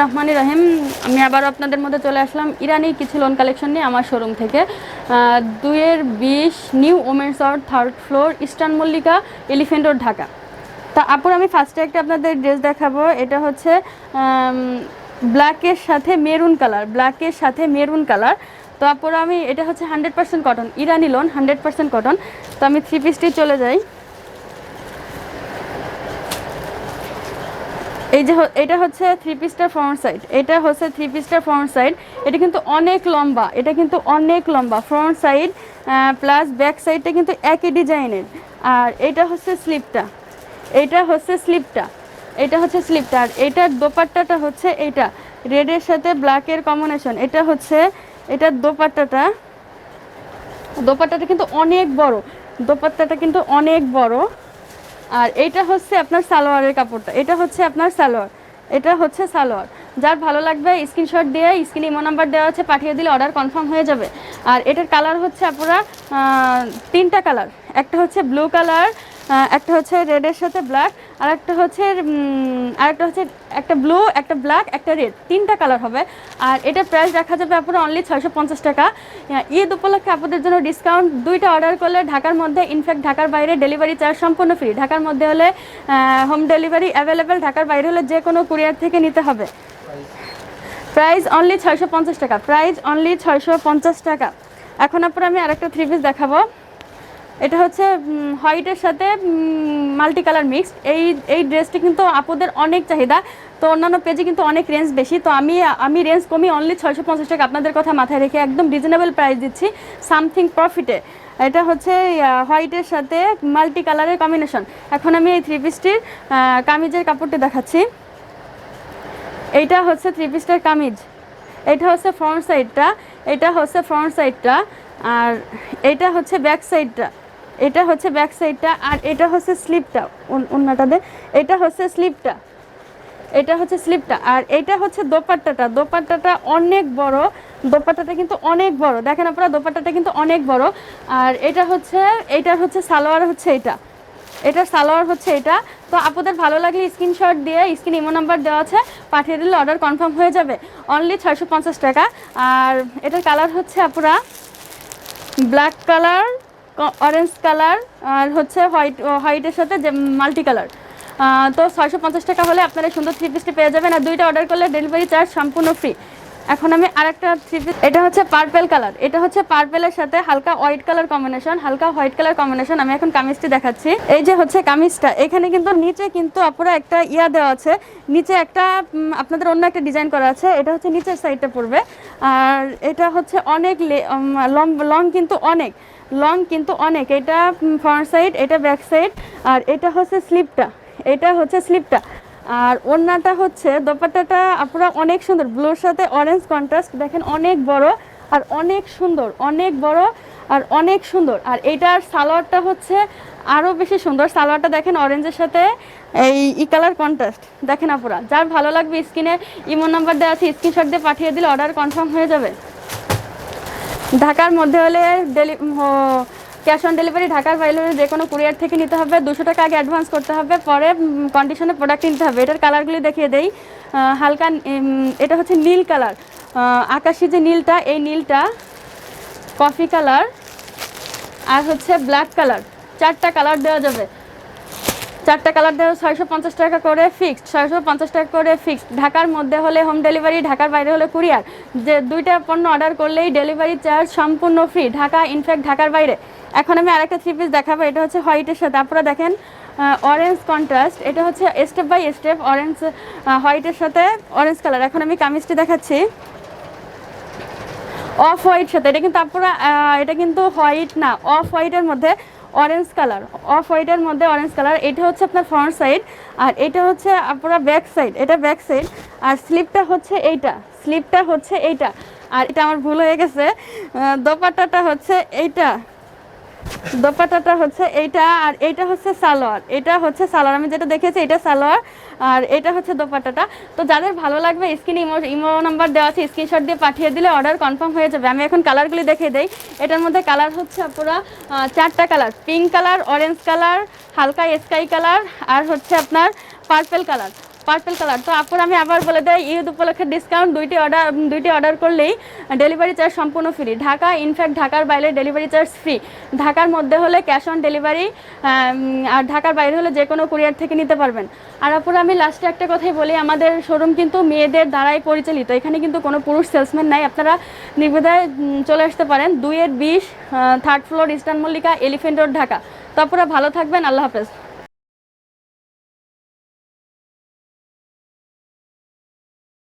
রহমান রাহিম। আমি আবারও আপনাদের মধ্যে চলে আসলাম ইরানি কিছু লোন কালেকশন নিয়ে আমার শোরুম থেকে। আহ, দুইয়ের বিশ new women's or third floor eastern Mallika elephant road Dhaka. তা আপুর আমি ফার্স্টে একটা আপনাদের ড্রেস দেখাবো। এটা হচ্ছে ব্ল্যাকের সাথে মেরুন কালার ব্ল্যাকের সাথে মেরুন কালার তো আপুর আমি এটা হচ্ছে হান্ড্রেড পার্সেন্ট কটন ইরানি লোন হান্ড্রেড পার্সেন্ট কটন তো আমি থ্রি পিসটি চলে যাই। এই যে এটা হচ্ছে থ্রি পিসটার ফ্রন্ট সাইড এটা হচ্ছে থ্রি পিসটার ফ্রন্ট সাইড এটা কিন্তু অনেক লম্বা, এটা কিন্তু অনেক লম্বা ফ্রন্ট সাইড প্লাস ব্যাক সাইডটা কিন্তু একই ডিজাইনের। আর এটা হচ্ছে স্লিপটা এটা হচ্ছে স্লিপটা এটা হচ্ছে স্লিপটা আর এটার দোপাট্টাটা হচ্ছে এটা রেডের সাথে ব্ল্যাকের কম্বিনেশন এটা হচ্ছে, এটার দোপাট্টাটা দোপাট্টাটা কিন্তু অনেক বড়, দোপাট্টাটা কিন্তু অনেক বড়। আর এইটা হচ্ছে আপনার সালোয়ারের কাপড়টা। এটা হচ্ছে আপনার সালোয়ার। এটা হচ্ছে সালোয়ার। যার ভালো লাগবে স্ক্রিনশট দিয়ে, স্ক্রিন ইমো নাম্বার দেওয়া আছে, পাঠিয়ে দিলে অর্ডার কনফার্ম হয়ে যাবে। আর এটার কালার হচ্ছে আপনারা তিনটা কালার একটা হচ্ছে ব্লু কালার একটা হচ্ছে রেডের সাথে ব্ল্যাক আর একটা হচ্ছে আর একটা হচ্ছে একটা ব্লু একটা ব্ল্যাক একটা রেড তিনটা কালার হবে। আর এটা প্রাইস রাখা যাবে আপনার অনলি ছয়শো পঞ্চাশ টাকা। ঈদ উপলক্ষে আপনাদের জন্য ডিসকাউন্ট দুইটা অর্ডার করলে ঢাকার মধ্যে ইনফ্যাক্ট ঢাকার বাইরে ডেলিভারি চার্জ সম্পূর্ণ ফ্রি ঢাকার মধ্যে হলে হোম ডেলিভারি অ্যাভেলেবেল ঢাকার বাইরে হলে যে কোনো কুরিয়ার থেকে নিতে হবে। প্রাইস অনলি ছয়শো পঞ্চাশ টাকা। প্রাইস অনলি ছয়শো পঞ্চাশ টাকা। এখন আপনার আমি আরেকটা থ্রি পিস দেখাবো। এটা হচ্ছে হোয়াইটের সাথে মাল্টি কালার মিক্সড। এই এই ড্রেসটি কিন্তু আপুদের অনেক চাহিদা। তো অন্যান্য পেজে কিন্তু অনেক রেঞ্জ বেশি। তো আমি আমি রেঞ্জ কমি অনলি ছয়শো পঞ্চাশ টাকা আপনাদের কথা মাথায় রেখে একদম রিজনেবল প্রাইস দিচ্ছি সামথিং প্রফিটে এটা হচ্ছে হোয়াইটের সাথে মাল্টি কালারের কম্বিনেশন এখন আমি এই থ্রি পিসটির কামিজের কাপড়টি দেখাচ্ছি। এইটা হচ্ছে থ্রি পিসটার কামিজ। এটা হচ্ছে ফ্রন্ট সাইডটা এটা হচ্ছে ফ্রন্ট সাইডটা আর এটা হচ্ছে ব্যাক সাইডটা এটা হচ্ছে ব্যাক সাইডটা আর এটা হচ্ছে স্লিপটা অন্যটাতে এটা হচ্ছে স্লিপটা এটা হচ্ছে স্লিপটা আর এটা হচ্ছে দোপাট্টাটা। দোপাট্টাটা অনেক বড়, দোপাট্টাটা কিন্তু অনেক বড়। দেখেন আপনারা, দোপাট্টাটা কিন্তু অনেক বড়। আর এটা হচ্ছে এইটার হচ্ছে সালোয়ার হচ্ছে এটা। এটার সালোয়ার হচ্ছে এটা। তো আপনাদের ভালো লাগলে স্ক্রিনশট দিয়ে স্ক্রিন ইমো নাম্বার দেওয়া আছে, পাঠিয়ে দিলে অর্ডার কনফার্ম হয়ে যাবে। অনলি ছয়শো পঞ্চাশ টাকা। আর এটার কালার হচ্ছে আপুরা ব্ল্যাক কালার অরেঞ্জ কালার আর হচ্ছে হোয়াইট হোয়াইটের সাথে যে মাল্টি কালার তো ছয়শো পঞ্চাশ টাকা হলে আপনারা সুন্দর থ্রি পিসটি পেয়ে যাবেন। আর দুইটা অর্ডার করলে ডেলিভারি চার্জ সম্পূর্ণ ফ্রি এখন আমি আরেকটা থ্রি পিস এটা হচ্ছে পার্পেল কালার এটা হচ্ছে পার্পেলের সাথে হালকা হোয়াইট কালার কম্বিনেশন হালকা হোয়াইট কালার কম্বিনেশন আমি এখন কামিজটি দেখাচ্ছি। এই যে হচ্ছে কামিজটা, এখানে কিন্তু নিচে কিন্তু আপুরা একটা ইয়া দেওয়া আছে। নিচে একটা আপনাদের অন্য একটা ডিজাইন করা আছে। এটা হচ্ছে নিচের সাইডটা পড়বে। আর এটা হচ্ছে অনেক লং লং কিন্তু অনেক। লং কিন্তু অনেক। এটা ফ্রন্ট সাইড এটা ব্যাক সাইড আর এটা হচ্ছে স্লিপটা এটা হচ্ছে স্লিপটা আর ওড়নাটা হচ্ছে, দোপাট্টাটা আপনারা অনেক সুন্দর। ব্লুর সাথে অরেঞ্জ কন্ট্রাস্ট দেখেন অনেক বড় আর অনেক সুন্দর, অনেক বড় আর অনেক সুন্দর। আর এটার সালোয়ারটা হচ্ছে আরও বেশি সুন্দর। সালোয়ারটা দেখেন অরেঞ্জের সাথে, এই ই কালার কন্ট্রাস্ট দেখেন আপনারা যার ভালো লাগবে স্ক্রিনে ইমো নাম্বার দেওয়া আছে স্ক্রিনশট দিয়ে পাঠিয়ে দিলে অর্ডার কনফার্ম হয়ে যাবে। ঢাকার মধ্যে হলে ডেলি ক্যাশ অন ডেলিভারি ঢাকার বাইরে যে কোনো কুরিয়ার থেকে নিতে হবে। দুশো টাকা আগে অ্যাডভান্স করতে হবে, পরে কন্ডিশনে প্রোডাক্ট নিতে হবে। এটার কালারগুলি দেখিয়ে দেই। হালকা এটা হচ্ছে নীল কালার আকাশি যে নীলটা, এই নীলটা কফি কালার আর হচ্ছে ব্ল্যাক কালার চারটা কালার দেওয়া যাবে। চারটা কালার দেওয়া ছয়শো পঞ্চাশ টাকা করে ফিক্সড ছয়শো পঞ্চাশ টাকা করে ফিক্সড ঢাকার মধ্যে হলে হোম ডেলিভারি ঢাকার বাইরে হলে কুরিয়ার যে দুইটা পণ্য অর্ডার করলেই ডেলিভারি চার্জ সম্পূর্ণ ফ্রি ঢাকা ইনফ্যাক্ট ঢাকার বাইরে। এখন আমি আরেকটা থ্রি পিস দেখাবো, এটা হচ্ছে হোয়াইটের সাথে। আপনারা দেখেন অরেঞ্জ কন্ট্রাস্ট এটা হচ্ছে স্টেপ বাই স্টেপ অরেঞ্জ হোয়াইটের সাথে অরেঞ্জ কালার এখন আমি কামিজটি দেখাচ্ছি। অফ হোয়াইট সাথে। এটা কিন্তু আপনারা এটা কিন্তু হোয়াইট না অফ হোয়াইটের মধ্যে অরেঞ্জ কালার অফ হোয়াইটের মধ্যে অরেঞ্জ কালার এটা হচ্ছে আপনার ফ্রন্ট সাইড আর এটা হচ্ছে আপনার ব্যাক সাইড এটা ব্যাক সাইড আর স্লিপটা হচ্ছে এইটা স্লিপটা হচ্ছে এইটা, আর এটা আমার ভুল হয়ে গেছে দোপাটাটা হচ্ছে এইটা। দোপাট্টাটা হচ্ছে এইটা আর এইটা হচ্ছে সালোয়ার। এটা হচ্ছে সালোয়ার। আমি যেটা দেখেছি এটা সালোয়ার আর এটা হচ্ছে দোপাটাটা তো যাদের ভালো লাগবে, স্ক্রিনে ইমো ইমো নাম্বার দেওয়া আছে, স্ক্রিনশট দিয়ে পাঠিয়ে দিলে অর্ডার কনফার্ম হয়ে যাবে। আমি এখন কালারগুলি দেখিয়ে দেই। এটার মধ্যে কালার হচ্ছে আপনারা চারটা colour pink colour orange colour হালকা স্কাই কালার আর হচ্ছে আপনার পার্পেল কালার পার্পল কালার। তো আপুর আমি আবার বলে দেয় ঈদ উপলক্ষে ডিসকাউন্ট দুইটি অর্ডার দুইটি অর্ডার করলেই ডেলিভারি চার্জ সম্পূর্ণ ফ্রি ঢাকা ইনফ্যাক্ট ঢাকার বাইরে ডেলিভারি চার্জ ফ্রি ঢাকার মধ্যে হলে ক্যাশ অন ডেলিভারি আর ঢাকার বাইরে হলে যে কোনো কুরিয়ার থেকে নিতে পারবেন। আর আপুর আমি লাস্টে একটা কথাই বলি, আমাদের শোরুম কিন্তু মেয়েদের দ্বারাই পরিচালিত। এখানে কিন্তু কোনো পুরুষ সেলসম্যান নাই। আপনারা নির্বিধায় চলে আসতে পারেন। দুইয়ের বিশ third floor eastern Mallika elephant road Dhaka. তো আপুরা ভালো থাকবেন। আল্লাহ হাফেজ।